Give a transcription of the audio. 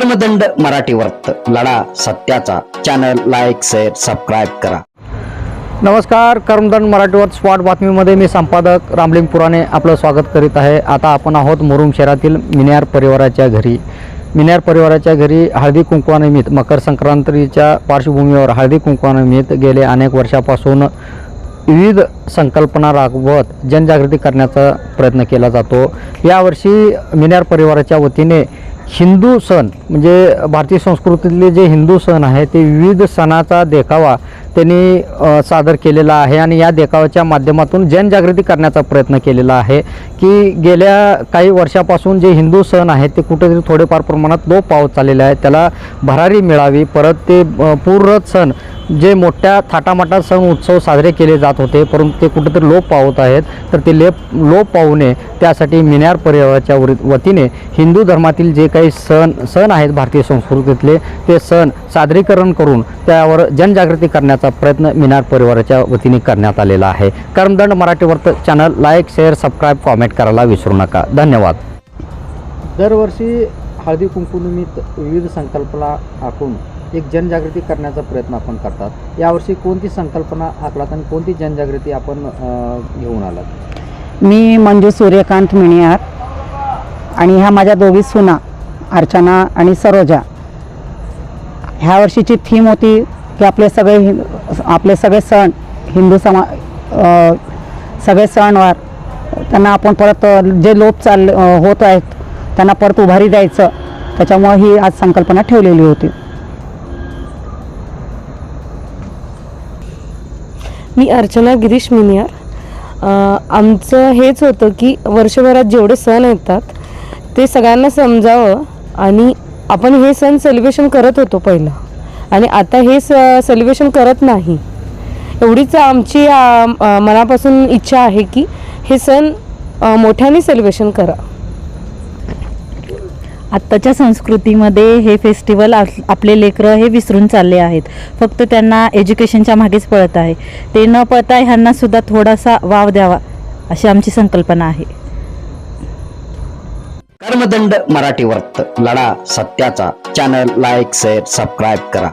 कर्मदंड मराठी वर्त लढा सत्याचा. चॅनल लाईक शेअर सबस्क्राईब करा. नमस्कार कर्मदंड मराठीवर स्पॉट बातमीमध्ये मी संपादक रामलिंग पुराणे आपलं स्वागत करीत आहे. आता आपण आहोत मुरुम शहरातील मिन्यार परिवाराच्या घरी. मिन्यार परिवाराच्या घरी हळदी कुंकवानिमित्त मकर संक्रांतीच्या पार्श्वभूमीवर हळदी कुंकवानिमित्त गेले अनेक वर्षापासून विविध संकल्पना राबवत जनजागृती करण्याचा प्रयत्न केला जातो. यावर्षी मिन्यार परिवाराच्या वतीने हिंदू सण म्हणजे भारतीय संस्कृतीतले जे हिंदू सण आहे ते विविध सणाचा देखावा त्यांनी सादर केलेला आहे आणि या देखाव्याच्या माध्यमातून जनजागृती करण्याचा प्रयत्न केलेला आहे की गेल्या काही वर्षापासून जे हिंदू सण आहेत ते कुठेतरी थोडेफार प्रमाणात लोप पावत चाललेले आहे त्याला भरारी मिळावी परत ते पूर्ण सण जे मोठ्या थाटामाटात सण उत्सव साजरे केले जात होते परंतु ते कुठेतरी लोप पावत आहेत. तर ते लेप लोप पाहू नये त्यासाठी मिनार परिवाराच्या वरी- वतीने हिंदू धर्मातील जे काही सण सण आहेत भारतीय संस्कृतीतले ते सण सादरीकरण करून त्यावर जनजागृती करण्याचा प्रयत्न मिनार परिवाराच्या वतीने करण्यात आलेला आहे. कर्मदंड मराठी वर्त channel like share subscribe comment करायला विसरू नका. धन्यवाद. दरवर्षी हळदी कुंकुनिमित्त विविध संकल्पना आखून एक जनजागृती करण्याचा प्रयत्न आपण करतात. यावर्षी कोणती संकल्पना आखलात आणि कोणती जनजागृती आपण घेऊन आलात? मी मंजू सूर्यकांत मिणियार आणि ह्या माझ्या दोघी सुना अर्चना आणि सरोजा. ह्या वर्षीची थीम होती की आपले सगळे आपले सगळे सण हिंदू समा सगळे सणवार त्यांना आपण परत जे लोप चाल होत आहेत त्यांना परत उभारी द्यायचं. त्याच्यामुळे ही आज संकल्पना ठेवलेली होती. मी अर्चना गिरीश मिनियार. आमचं हेच होतं की वर्षभरात जेवढे सण येतात ते सगळ्यांना समजावं आणि आपण हे सण सेलिब्रेशन करत होतो पहिलं. आणि आता हे स सेलिब्रेशन करत नाही. एवढीच आमची मनापासून इच्छा आहे की हे सण मोठ्याने सेलिब्रेशन करा. आत्ताच्या संस्कृतीमध्ये हे फेस्टिवल आपले लेकरं हे विसरून चालले आहेत. फक्त त्यांना एज्युकेशनच्या मागेच पळत आहे. ते न पळता ह्यांना सुद्धा थोडासा वाव द्यावा अशी आमची संकल्पना आहे. कर्मदंड मराठी वर्त लढा सत्याचा. चॅनल लाईक शेअर सबस्क्राईब करा.